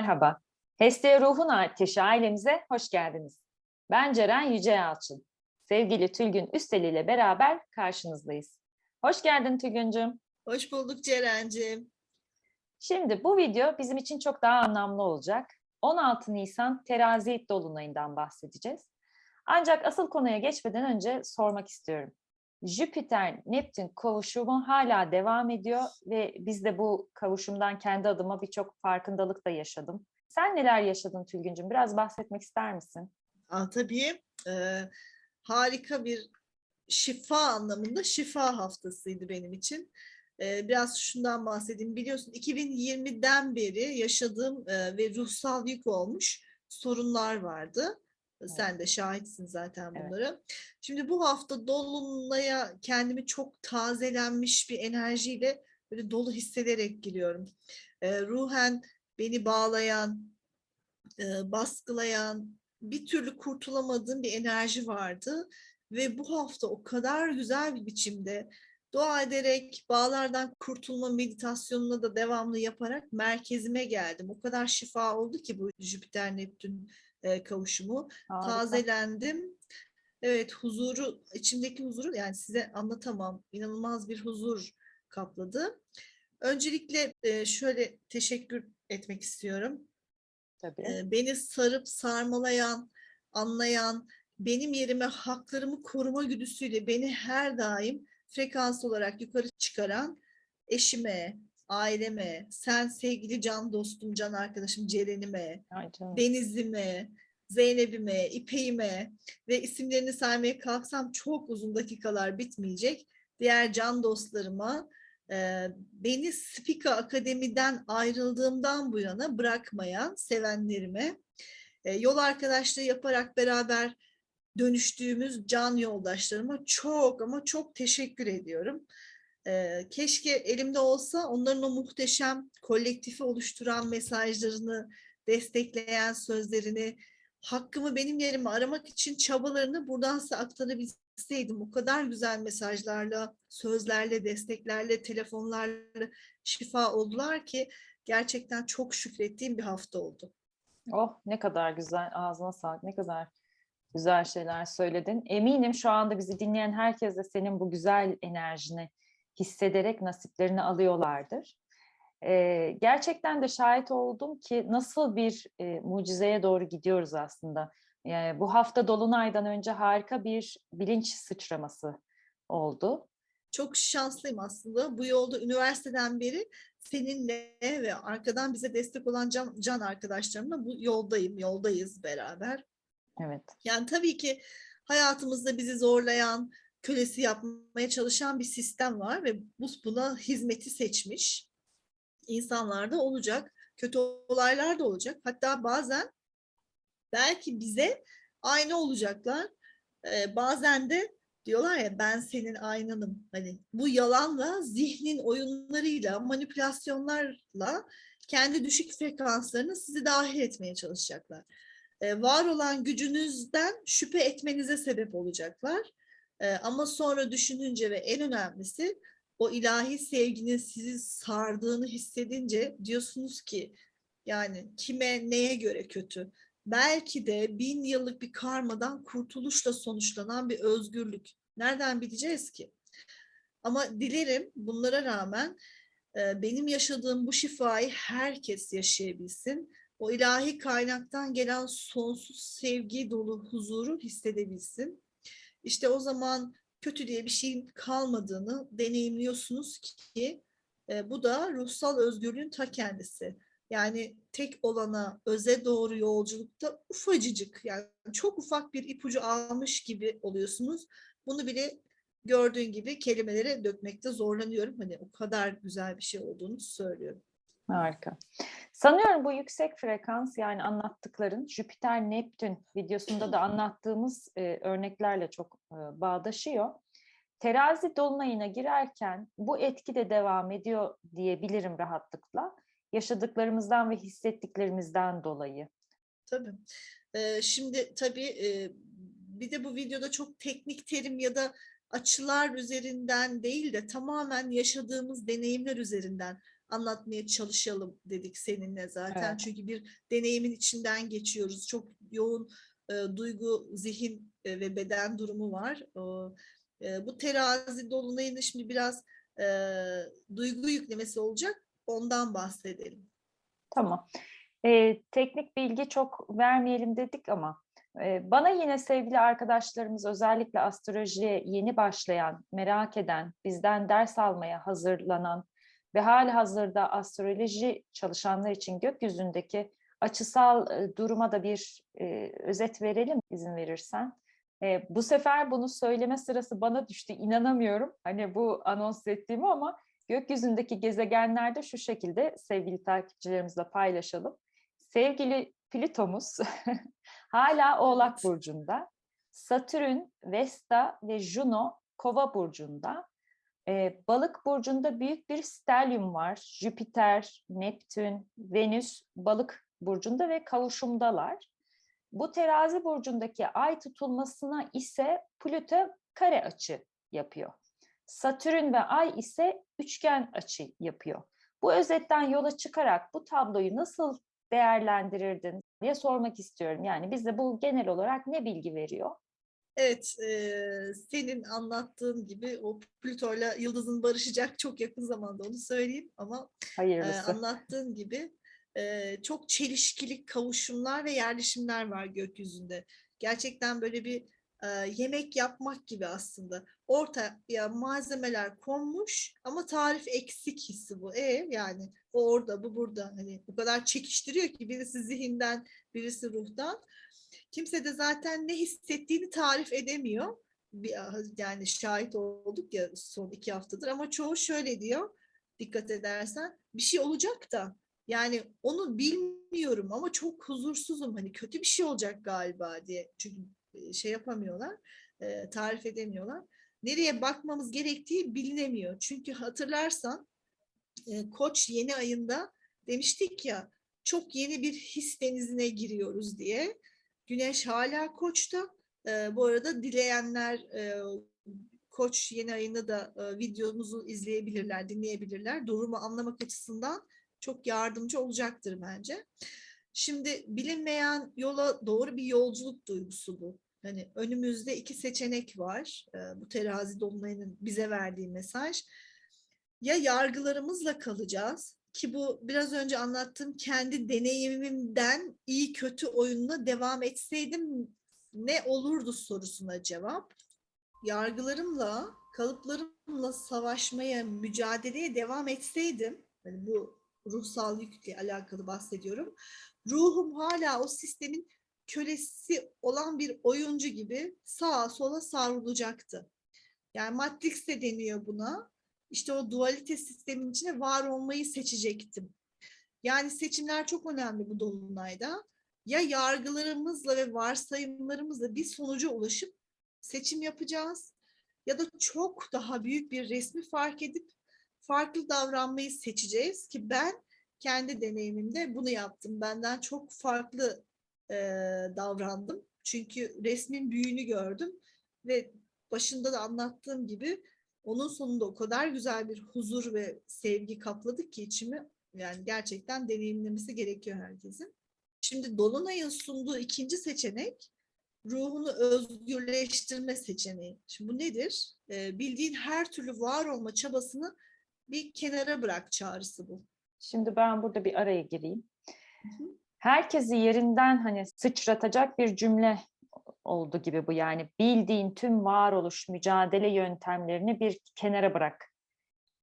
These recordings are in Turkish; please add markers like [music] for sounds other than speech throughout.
Merhaba. Hestia Ruhun Ateşi ailemize hoş geldiniz. Ben Ceren Yüce Yalçın. Sevgili Tülgün Üstel ile beraber karşınızdayız. Hoş geldin Tülgüncüm. Hoş bulduk Ceren'cim. Şimdi bu video bizim için çok daha anlamlı olacak. 16 Nisan Terazi Dolunay'ından bahsedeceğiz. Ancak asıl konuya geçmeden önce sormak istiyorum. Jüpiter-Neptün kavuşumu hala devam ediyor ve biz de bu kavuşumdan kendi adıma birçok farkındalık da yaşadım. Sen neler yaşadın Tülgüncüm? Biraz bahsetmek ister misin? Aa, tabii e, harika bir şifa anlamında şifa haftasıydı benim için. E, biraz şundan bahsedeyim. Biliyorsun 2020'den beri yaşadığım e, ve ruhsal yük olmuş sorunlar vardı. Sen de şahitsin zaten Evet. bunlara. Şimdi bu hafta Dolunay'a kendimi çok tazelenmiş bir enerjiyle böyle dolu hissederek giriyorum. E, ruhen beni bağlayan, e, baskılayan, bir türlü kurtulamadığım bir enerji vardı. Ve bu hafta o kadar güzel bir biçimde dua ederek, bağlardan kurtulma meditasyonuna da devamlı yaparak merkezime geldim. O kadar şifa oldu ki bu Jüpiter-Neptün e, kavuşumu. Harika. Tazelendim. Evet huzuru, içimdeki huzuru yani size anlatamam. İnanılmaz bir huzur kapladı. Öncelikle e, şöyle teşekkür etmek istiyorum. Tabii. E, beni sarıp sarmalayan, anlayan, benim yerime haklarımı koruma güdüsüyle beni her daim frekans olarak yukarı çıkaran eşime, aileme, sen sevgili can dostum, can arkadaşım Ceren'ime. Deniz'ime, Zeynep'ime, İpek'ime ve isimlerini saymaya kalksam çok uzun dakikalar bitmeyecek. Diğer can dostlarıma, e, beni Spika Akademi'den ayrıldığımdan bu yana bırakmayan sevenlerime, e, yol arkadaşlığı yaparak beraber dönüştüğümüz can yoldaşlarıma çok ama çok teşekkür ediyorum. Keşke elimde olsa onların o muhteşem kolektifi oluşturan mesajlarını, destekleyen sözlerini, hakkımı benim yerime aramak için çabalarını buradan size aktarabilseydim. O kadar güzel mesajlarla, sözlerle, desteklerle, telefonlarla şifa oldular ki gerçekten çok şükrettiğim bir hafta oldu. Oh ne kadar güzel. Ağzına sağlık. Ne kadar güzel şeyler söyledin. Eminim şu anda bizi dinleyen herkes de senin bu güzel enerjini hissederek nasiplerini alıyorlardır. Ee, gerçekten de şahit oldum ki nasıl bir e, mucizeye doğru gidiyoruz aslında. Yani bu hafta Dolunay'dan önce harika bir bilinç sıçraması oldu. Çok şanslıyım aslında. Bu yolda üniversiteden beri seninle ve arkadan bize destek olan can, can arkadaşlarımla bu yoldayım, yoldayız beraber. Evet. Yani tabii ki hayatımızda bizi zorlayan, kölesi yapmaya çalışan bir sistem var ve bu buna hizmeti seçmiş. İnsanlar da olacak, kötü olaylar da olacak. Hatta bazen belki bize aynı olacaklar. Ee, bazen de diyorlar ya ben senin aynanım. Hani bu yalanla, zihnin oyunlarıyla, manipülasyonlarla kendi düşük frekanslarını sizi dahil etmeye çalışacaklar var olan gücünüzden şüphe etmenize sebep olacaklar. E, ama sonra düşününce ve en önemlisi o ilahi sevginin sizi sardığını hissedince diyorsunuz ki yani kime neye göre kötü? Belki de bin yıllık bir karmadan kurtuluşla sonuçlanan bir özgürlük. Nereden bileceğiz ki? Ama dilerim bunlara rağmen e, benim yaşadığım bu şifayı herkes yaşayabilsin o ilahi kaynaktan gelen sonsuz sevgi dolu huzuru hissedebilsin. İşte o zaman kötü diye bir şeyin kalmadığını deneyimliyorsunuz ki e, bu da ruhsal özgürlüğün ta kendisi. Yani tek olana, öze doğru yolculukta ufacıcık yani çok ufak bir ipucu almış gibi oluyorsunuz. Bunu bile gördüğün gibi kelimelere dökmekte zorlanıyorum. Hani o kadar güzel bir şey olduğunu söylüyorum. Harika. Sanıyorum bu yüksek frekans yani anlattıkların Jüpiter Neptün videosunda da anlattığımız e, örneklerle çok e, bağdaşıyor. Terazi dolunayına girerken bu etki de devam ediyor diyebilirim rahatlıkla. Yaşadıklarımızdan ve hissettiklerimizden dolayı. Tabii. Ee, şimdi tabii e, bir de bu videoda çok teknik terim ya da açılar üzerinden değil de tamamen yaşadığımız deneyimler üzerinden anlatmaya çalışalım dedik seninle zaten. Evet. Çünkü bir deneyimin içinden geçiyoruz. Çok yoğun e, duygu, zihin e, ve beden durumu var. E, bu terazi dolunayının şimdi biraz e, duygu yüklemesi olacak. Ondan bahsedelim. Tamam. Ee, teknik bilgi çok vermeyelim dedik ama e, bana yine sevgili arkadaşlarımız özellikle astrolojiye yeni başlayan, merak eden, bizden ders almaya hazırlanan ve hali hazırda astroloji çalışanlar için gökyüzündeki açısal e, duruma da bir e, özet verelim izin verirsen. E, bu sefer bunu söyleme sırası bana düştü. İnanamıyorum hani bu anons ettiğimi ama gökyüzündeki gezegenlerde şu şekilde sevgili takipçilerimizle paylaşalım. Sevgili Plütomuz [laughs] hala Oğlak. Burcu'nda. Satürn, Vesta ve Juno Kova Burcu'nda. Ee, Balık Burcu'nda büyük bir stelyum var. Jüpiter, Neptün, Venüs Balık Burcu'nda ve kavuşumdalar. Bu terazi burcundaki ay tutulmasına ise Plüto kare açı yapıyor. Satürn ve ay ise üçgen açı yapıyor. Bu özetten yola çıkarak bu tabloyu nasıl değerlendirirdin diye sormak istiyorum. Yani bize bu genel olarak ne bilgi veriyor? Evet, eee, senin anlattığın gibi o Plüto'yla yıldızın barışacak çok yakın zamanda onu söyleyeyim ama Hayırlısı. anlattığın gibi eee, çok çelişkili kavuşumlar ve yerleşimler var gökyüzünde. Gerçekten böyle bir eee, yemek yapmak gibi aslında. Ortaya malzemeler konmuş ama tarif eksik hissi bu. E yani o orada, bu burada. Hani o kadar çekiştiriyor ki birisi zihinden, birisi ruhtan. Kimse de zaten ne hissettiğini tarif edemiyor. Bir, yani şahit olduk ya son iki haftadır ama çoğu şöyle diyor dikkat edersen bir şey olacak da yani onu bilmiyorum ama çok huzursuzum hani kötü bir şey olacak galiba diye çünkü e, şey yapamıyorlar e, tarif edemiyorlar. Nereye bakmamız gerektiği bilinemiyor. Çünkü hatırlarsan e, Koç yeni ayında demiştik ya çok yeni bir his denizine giriyoruz diye. Güneş hala Koç'ta. E, bu arada dileyenler e, Koç yeni ayını da e, videomuzu izleyebilirler, dinleyebilirler. Durumu anlamak açısından çok yardımcı olacaktır bence. Şimdi bilinmeyen yola doğru bir yolculuk duygusu bu. Hani önümüzde iki seçenek var. E, bu terazi dolunayının bize verdiği mesaj. Ya yargılarımızla kalacağız ki bu biraz önce anlattığım kendi deneyimimden iyi kötü oyununa devam etseydim ne olurdu sorusuna cevap. Yargılarımla, kalıplarımla savaşmaya, mücadeleye devam etseydim, hani bu ruhsal yükle alakalı bahsediyorum. Ruhum hala o sistemin kölesi olan bir oyuncu gibi sağa sola savrulacaktı. Yani Matrix de deniyor buna. İşte o dualite sistemin içine var olmayı seçecektim. Yani seçimler çok önemli bu dolunayda. Ya yargılarımızla ve varsayımlarımızla bir sonuca ulaşıp seçim yapacağız ya da çok daha büyük bir resmi fark edip farklı davranmayı seçeceğiz ki ben kendi deneyimimde bunu yaptım. Benden çok farklı e, davrandım. Çünkü resmin büyüğünü gördüm ve başında da anlattığım gibi onun sonunda o kadar güzel bir huzur ve sevgi kapladı ki içimi yani gerçekten deneyimlemesi gerekiyor herkesin. Şimdi Dolunay'ın sunduğu ikinci seçenek ruhunu özgürleştirme seçeneği. Şimdi bu nedir? Ee, bildiğin her türlü var olma çabasını bir kenara bırak çağrısı bu. Şimdi ben burada bir araya gireyim. Hı hı. Herkesi yerinden hani sıçratacak bir cümle oldu gibi bu yani bildiğin tüm varoluş mücadele yöntemlerini bir kenara bırak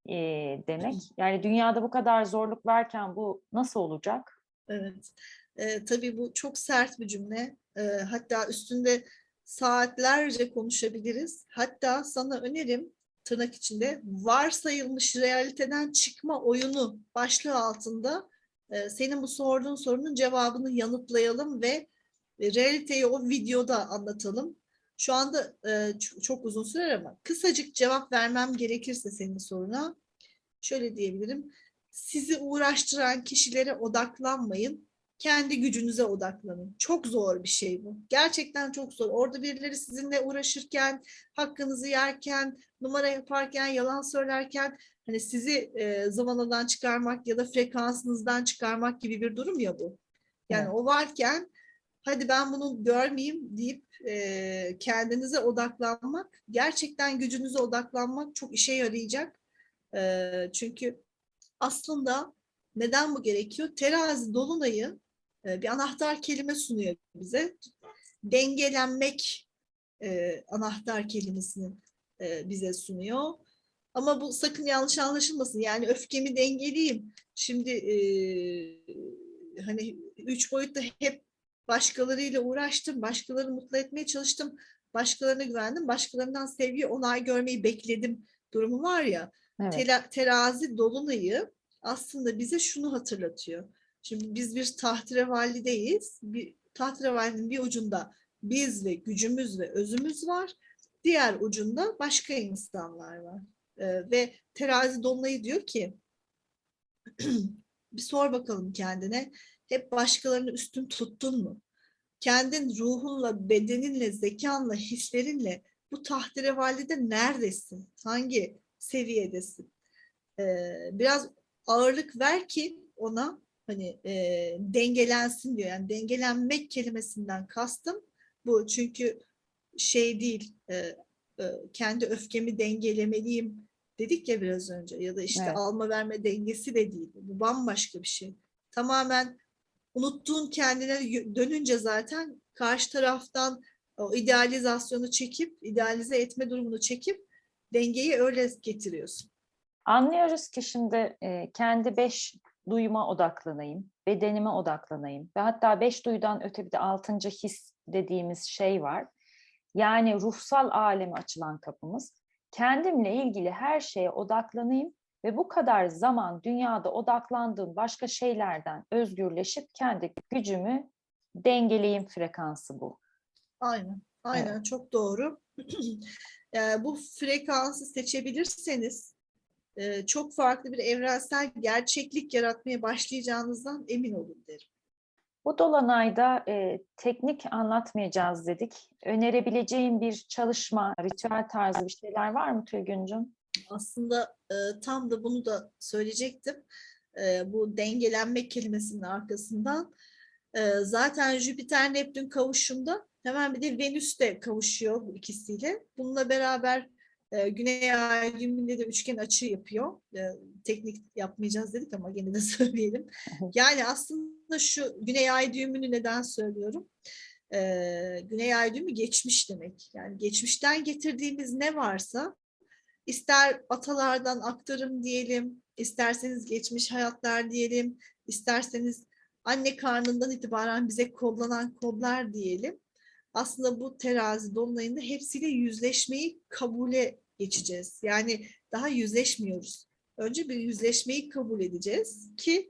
eee, demek. Yani dünyada bu kadar zorluk varken bu nasıl olacak? Evet. Ee, tabii bu çok sert bir cümle. Ee, hatta üstünde saatlerce konuşabiliriz. Hatta sana önerim tırnak içinde varsayılmış realiteden çıkma oyunu başlığı altında e, senin bu sorduğun sorunun cevabını yanıtlayalım ve e, realiteyi o videoda anlatalım. Şu anda e, çok uzun sürer ama kısacık cevap vermem gerekirse senin soruna şöyle diyebilirim. Sizi uğraştıran kişilere odaklanmayın kendi gücünüze odaklanın. Çok zor bir şey bu. Gerçekten çok zor. Orada birileri sizinle uğraşırken, hakkınızı yerken, numara yaparken, yalan söylerken hani sizi e, zamanadan çıkarmak ya da frekansınızdan çıkarmak gibi bir durum ya bu. Yani Evet. o varken hadi ben bunu görmeyeyim deyip e, kendinize odaklanmak, gerçekten gücünüze odaklanmak çok işe yarayacak. E, çünkü aslında neden bu gerekiyor? Terazi dolunayı e, bir anahtar kelime sunuyor bize. Dengelenmek e, anahtar kelimesini e, bize sunuyor. Ama bu sakın yanlış anlaşılmasın. Yani öfkemi dengeleyeyim. Şimdi e, hani üç boyutta hep başkalarıyla uğraştım. Başkalarını mutlu etmeye çalıştım. Başkalarına güvendim. Başkalarından sevgi, onay görmeyi bekledim durumu var ya. Evet. Tela- terazi dolunayı aslında bize şunu hatırlatıyor. Şimdi biz bir tahterevallideyiz. Bir tahterevallinin bir ucunda biz ve gücümüz ve özümüz var. Diğer ucunda başka insanlar var. Ee, ve terazi dolunayı diyor ki [clears throat] bir sor bakalım kendine. Hep başkalarını üstün tuttun mu? Kendin ruhunla, bedeninle, zekanla, hislerinle bu tahterevallide neredesin? Hangi seviyedesin? Ee, biraz ağırlık ver ki ona hani e, dengelensin diyor. Yani dengelenmek kelimesinden kastım bu. Çünkü şey değil, e, e, kendi öfkemi dengelemeliyim dedik ya biraz önce ya da işte Evet. alma verme dengesi de değil. Bu bambaşka bir şey. Tamamen unuttuğun kendine dönünce zaten karşı taraftan o idealizasyonu çekip, idealize etme durumunu çekip dengeyi öyle getiriyorsun. Anlıyoruz ki şimdi e, kendi beş duyuma odaklanayım, bedenime odaklanayım ve hatta beş duyudan öte bir de altıncı his dediğimiz şey var. Yani ruhsal aleme açılan kapımız. Kendimle ilgili her şeye odaklanayım ve bu kadar zaman dünyada odaklandığım başka şeylerden özgürleşip kendi gücümü dengeleyeyim frekansı bu. Aynen, aynen çok doğru. [clears throat] Eee, bu frekansı seçebilirseniz çok farklı bir evrensel gerçeklik yaratmaya başlayacağınızdan emin olun derim. Bu dolanayda e, teknik anlatmayacağız dedik. Önerebileceğim bir çalışma, ritüel tarzı bir şeyler var mı Tülgüncüm? Aslında eee, tam da bunu da söyleyecektim. Eee, bu dengelenmek kelimesinin arkasından eee, zaten Jüpiter Neptün kavuşumda hemen bir de Venüs de kavuşuyor bu ikisiyle. Bununla beraber eee, Güney Ay düğümünde de üçgen açı yapıyor. Eee, teknik yapmayacağız dedik ama gene de [laughs] söyleyelim. Yani aslında şu Güney Ay düğümünü neden söylüyorum? Eee, Güney Ay düğümü geçmiş demek. Yani geçmişten getirdiğimiz ne varsa ister atalardan aktarım diyelim, isterseniz geçmiş hayatlar diyelim, isterseniz anne karnından itibaren bize kodlanan kodlar diyelim. Aslında bu terazi dolunayında hepsiyle yüzleşmeyi kabule geçeceğiz. Yani daha yüzleşmiyoruz. Önce bir yüzleşmeyi kabul edeceğiz ki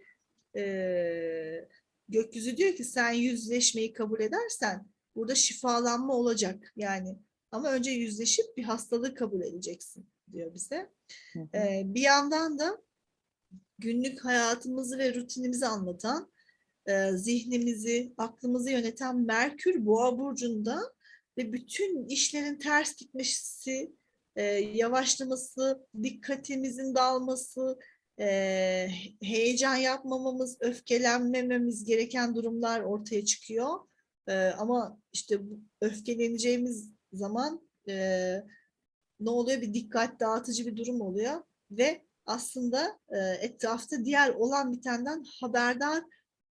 eee, gökyüzü diyor ki sen yüzleşmeyi kabul edersen burada şifalanma olacak. Yani ama önce yüzleşip bir hastalığı kabul edeceksin diyor bize. Hı hı. Ee, bir yandan da günlük hayatımızı ve rutinimizi anlatan, e, zihnimizi, aklımızı yöneten Merkür Boğa burcunda ve bütün işlerin ters gitmesi, e, yavaşlaması, dikkatimizin dağılması, e, heyecan yapmamamız, öfkelenmememiz gereken durumlar ortaya çıkıyor. E, ama işte bu öfkeleneceğimiz zaman e, ne oluyor? Bir dikkat dağıtıcı bir durum oluyor ve aslında e, etrafta diğer olan bitenden haberdar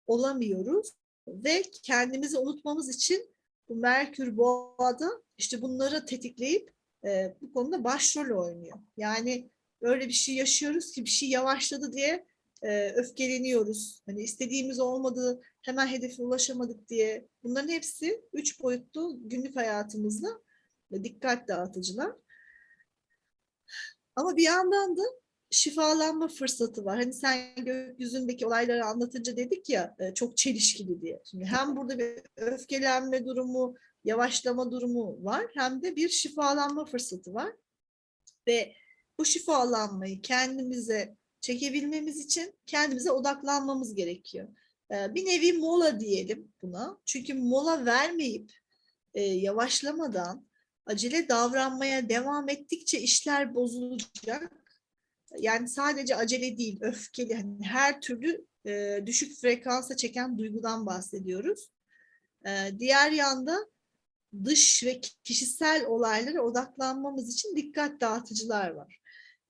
olamıyoruz ve kendimizi unutmamız için bu Merkür Boğa'da işte bunları tetikleyip e, bu konuda başrol oynuyor. Yani öyle bir şey yaşıyoruz ki bir şey yavaşladı diye e, öfkeleniyoruz. Hani istediğimiz olmadı, hemen hedefe ulaşamadık diye. Bunların hepsi üç boyutlu günlük hayatımızda dikkat dağıtıcılar. Ama bir yandan da şifalanma fırsatı var. Hani sen gökyüzündeki olayları anlatınca dedik ya e, çok çelişkili diye. Şimdi hem burada bir öfkelenme durumu, yavaşlama durumu var hem de bir şifalanma fırsatı var. Ve bu şifalanmayı kendimize çekebilmemiz için kendimize odaklanmamız gerekiyor. Ee, bir nevi mola diyelim buna. Çünkü mola vermeyip e, yavaşlamadan acele davranmaya devam ettikçe işler bozulacak. Yani sadece acele değil, öfkeli, hani her türlü e, düşük frekansa çeken duygudan bahsediyoruz. Ee, diğer yanda dış ve kişisel olaylara odaklanmamız için dikkat dağıtıcılar var.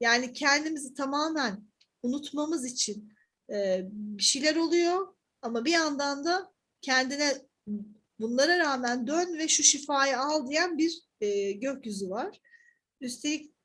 Yani kendimizi tamamen unutmamız için e, bir şeyler oluyor ama bir yandan da kendine bunlara rağmen dön ve şu şifayı al diyen bir e, gökyüzü var. Üstelik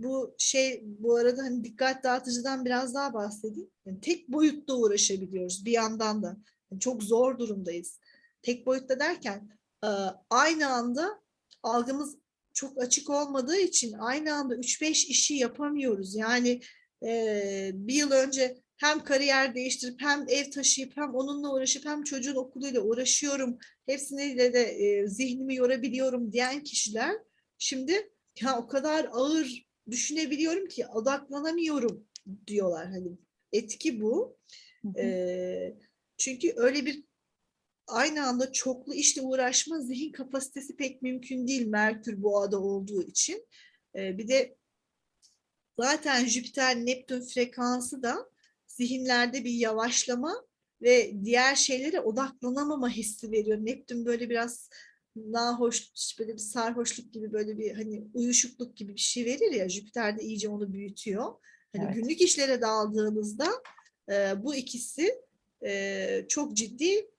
bu şey bu arada hani dikkat dağıtıcıdan biraz daha bahsedeyim. Yani tek boyutta uğraşabiliyoruz bir yandan da. Yani çok zor durumdayız. Tek boyutta derken e, aynı anda algımız çok açık olmadığı için aynı anda 3-5 işi yapamıyoruz. Yani e, bir yıl önce hem kariyer değiştirip hem ev taşıyıp hem onunla uğraşıp hem çocuğun okuluyla uğraşıyorum. Hepsiniyle de e, zihnimi yorabiliyorum diyen kişiler şimdi ya o kadar ağır düşünebiliyorum ki odaklanamıyorum diyorlar. Hani etki bu. Hı hı. E, çünkü öyle bir aynı anda çoklu işle uğraşma zihin kapasitesi pek mümkün değil Merkür boğada olduğu için. E, bir de zaten Jüpiter Neptün frekansı da zihinlerde bir yavaşlama ve diğer şeylere odaklanamama hissi veriyor. Neptün böyle biraz nahoş, böyle bir sarhoşluk gibi böyle bir hani uyuşukluk gibi bir şey verir ya Jüpiter de iyice onu büyütüyor. Hani Evet. günlük işlere daldığımızda e, bu ikisi e, çok ciddi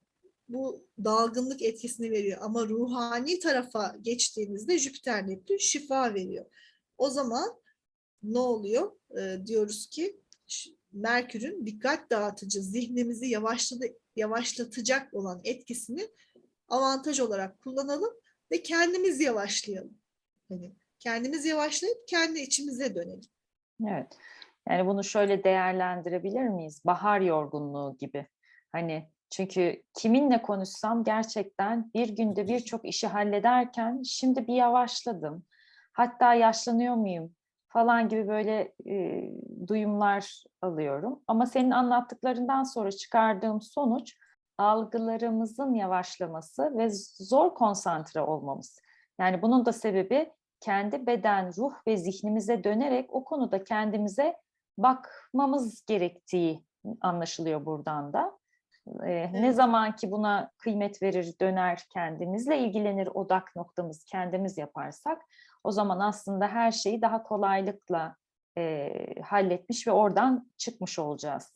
bu dalgınlık etkisini veriyor. Ama ruhani tarafa geçtiğimizde Jüpiter Neptün şifa veriyor. O zaman ne oluyor? E, diyoruz ki Merkür'ün dikkat dağıtıcı, zihnimizi yavaşladı, yavaşlatacak olan etkisini avantaj olarak kullanalım ve kendimiz yavaşlayalım. Hani kendimiz yavaşlayıp kendi içimize dönelim. Evet. Yani bunu şöyle değerlendirebilir miyiz? Bahar yorgunluğu gibi. Hani çünkü kiminle konuşsam gerçekten bir günde birçok işi hallederken şimdi bir yavaşladım. Hatta yaşlanıyor muyum falan gibi böyle e, duyumlar alıyorum. Ama senin anlattıklarından sonra çıkardığım sonuç algılarımızın yavaşlaması ve zor konsantre olmamız. Yani bunun da sebebi kendi beden, ruh ve zihnimize dönerek o konuda kendimize bakmamız gerektiği anlaşılıyor buradan da. Ee, Ne Evet. zaman ki buna kıymet verir, döner, kendimizle ilgilenir, odak noktamız kendimiz yaparsak, o zaman aslında her şeyi daha kolaylıkla e, halletmiş ve oradan çıkmış olacağız.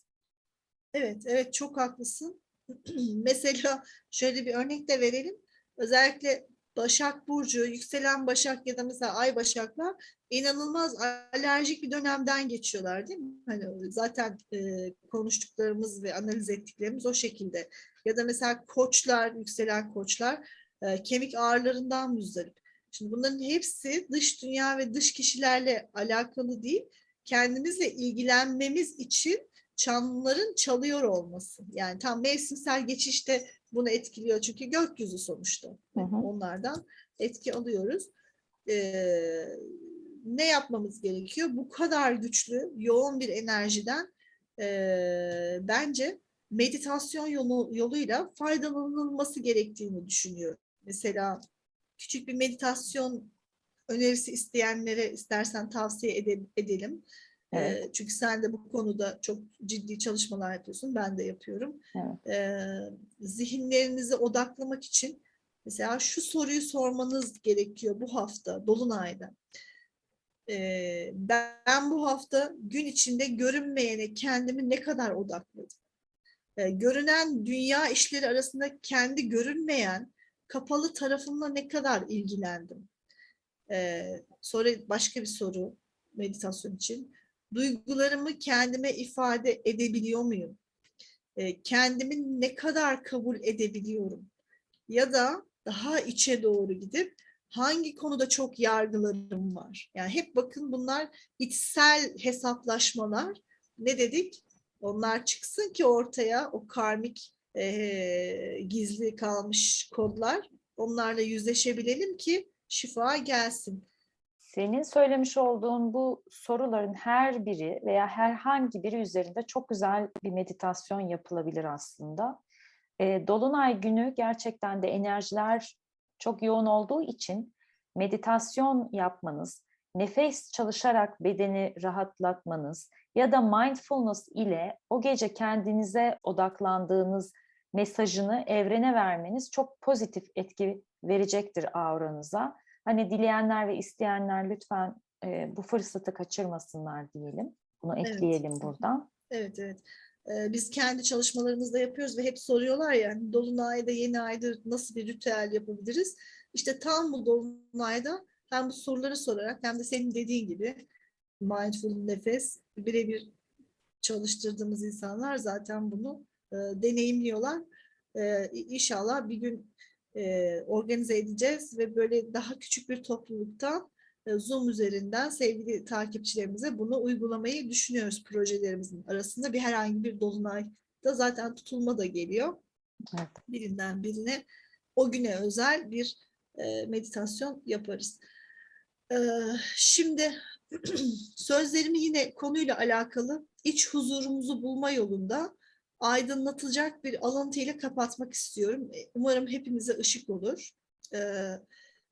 Evet, evet çok haklısın. [clears throat] Mesela şöyle bir örnek de verelim. Özellikle Başak Burcu, yükselen Başak ya da mesela Ay Başaklar inanılmaz alerjik bir dönemden geçiyorlar değil mi? Hani zaten e, konuştuklarımız ve analiz ettiklerimiz o şekilde. Ya da mesela koçlar, yükselen koçlar e, kemik ağrılarından müzdarip. Şimdi bunların hepsi dış dünya ve dış kişilerle alakalı değil. Kendimizle ilgilenmemiz için çanların çalıyor olması. Yani tam mevsimsel geçişte bunu etkiliyor çünkü gökyüzü sonuçta. Hı hı. Onlardan etki alıyoruz. Ee, ne yapmamız gerekiyor? Bu kadar güçlü, yoğun bir enerjiden e, bence meditasyon yolu, yoluyla faydalanılması gerektiğini düşünüyorum. Mesela küçük bir meditasyon önerisi isteyenlere istersen tavsiye ede- edelim. Evet. Ee, çünkü sen de bu konuda çok ciddi çalışmalar yapıyorsun. Ben de yapıyorum. Evet. Ee, zihinlerinizi odaklamak için mesela şu soruyu sormanız gerekiyor bu hafta Dolunay'da. Ee, ben bu hafta gün içinde görünmeyene kendimi ne kadar odakladım? Görünen dünya işleri arasında kendi görünmeyen kapalı tarafımla ne kadar ilgilendim? Ee, sonra başka bir soru meditasyon için. Duygularımı kendime ifade edebiliyor muyum? Ee, kendimi ne kadar kabul edebiliyorum? Ya da daha içe doğru gidip hangi konuda çok yargılarım var? Yani hep bakın bunlar içsel hesaplaşmalar. Ne dedik? Onlar çıksın ki ortaya o karmik eee, gizli kalmış kodlar. Onlarla yüzleşebilelim ki şifa gelsin. Senin söylemiş olduğun bu soruların her biri veya herhangi biri üzerinde çok güzel bir meditasyon yapılabilir aslında. E, Dolunay günü gerçekten de enerjiler çok yoğun olduğu için meditasyon yapmanız, nefes çalışarak bedeni rahatlatmanız ya da mindfulness ile o gece kendinize odaklandığınız mesajını evrene vermeniz çok pozitif etki verecektir auranıza. Hani dileyenler ve isteyenler lütfen e, bu fırsatı kaçırmasınlar diyelim. Bunu Evet. ekleyelim buradan. Evet evet. Ee, biz kendi çalışmalarımızda yapıyoruz ve hep soruyorlar ya hani Dolunay'da yeni ayda nasıl bir ritüel yapabiliriz? İşte tam bu Dolunay'da hem bu soruları sorarak hem de senin dediğin gibi mindful nefes birebir çalıştırdığımız insanlar zaten bunu e, deneyimliyorlar. E, inşallah bir gün e, organize edeceğiz ve böyle daha küçük bir toplulukta e, Zoom üzerinden sevgili takipçilerimize bunu uygulamayı düşünüyoruz projelerimizin arasında. Bir herhangi bir dolunayda zaten tutulma da geliyor. Evet. Birinden birine o güne özel bir e, meditasyon yaparız. E, şimdi [clears throat] sözlerimi yine konuyla alakalı iç huzurumuzu bulma yolunda aydınlatacak bir alıntıyla kapatmak istiyorum. E, Umarım hepimize ışık olur. E,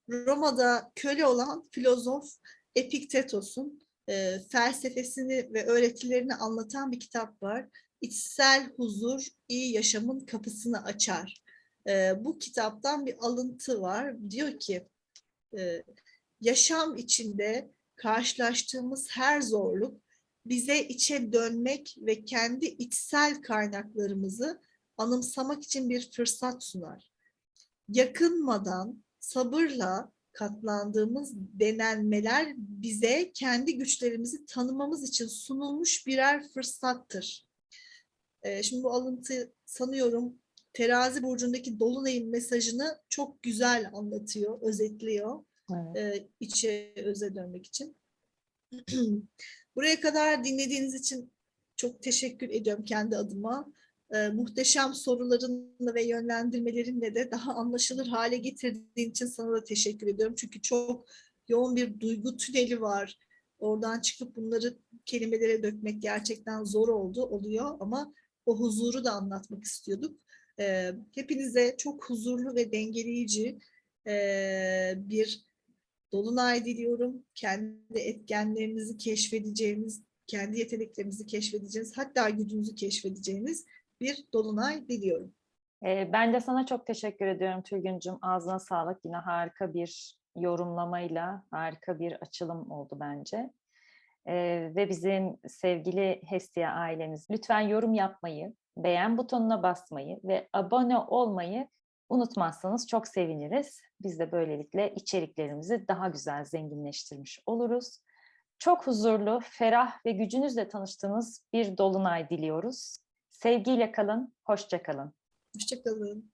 Roma'da köle olan filozof Epiktetos'un e, felsefesini ve öğretilerini anlatan bir kitap var. İçsel huzur iyi yaşamın kapısını açar. Bu kitaptan bir alıntı var. Diyor ki yaşam içinde karşılaştığımız her zorluk bize içe dönmek ve kendi içsel kaynaklarımızı anımsamak için bir fırsat sunar. Yakınmadan sabırla katlandığımız denenmeler bize kendi güçlerimizi tanımamız için sunulmuş birer fırsattır. Ee, şimdi bu alıntı sanıyorum terazi burcundaki dolunayın mesajını çok güzel anlatıyor, özetliyor Evet. e, içe öze dönmek için. [clears throat] Buraya kadar dinlediğiniz için çok teşekkür ediyorum kendi adıma. E, muhteşem sorularınla ve yönlendirmelerinle de daha anlaşılır hale getirdiğin için sana da teşekkür ediyorum. Çünkü çok yoğun bir duygu tüneli var. Oradan çıkıp bunları kelimelere dökmek gerçekten zor oldu, oluyor ama o huzuru da anlatmak istiyorduk. E, hepinize çok huzurlu ve dengeleyici e, bir Dolunay diliyorum. Kendi etkenlerinizi keşfedeceğiniz, kendi yeteneklerinizi keşfedeceğiniz, hatta gücünüzü keşfedeceğiniz bir dolunay diliyorum. Ee, Ben de sana çok teşekkür ediyorum Tülgüncüm. Ağzına sağlık. Yine harika bir yorumlamayla harika bir açılım oldu bence. Ee, ve bizim sevgili Hestia ailemiz lütfen yorum yapmayı, beğen butonuna basmayı ve abone olmayı unutmazsanız çok seviniriz. Biz de böylelikle içeriklerimizi daha güzel zenginleştirmiş oluruz. Çok huzurlu, ferah ve gücünüzle tanıştığınız bir dolunay diliyoruz. Sevgiyle kalın, hoşça kalın. Hoşçakalın.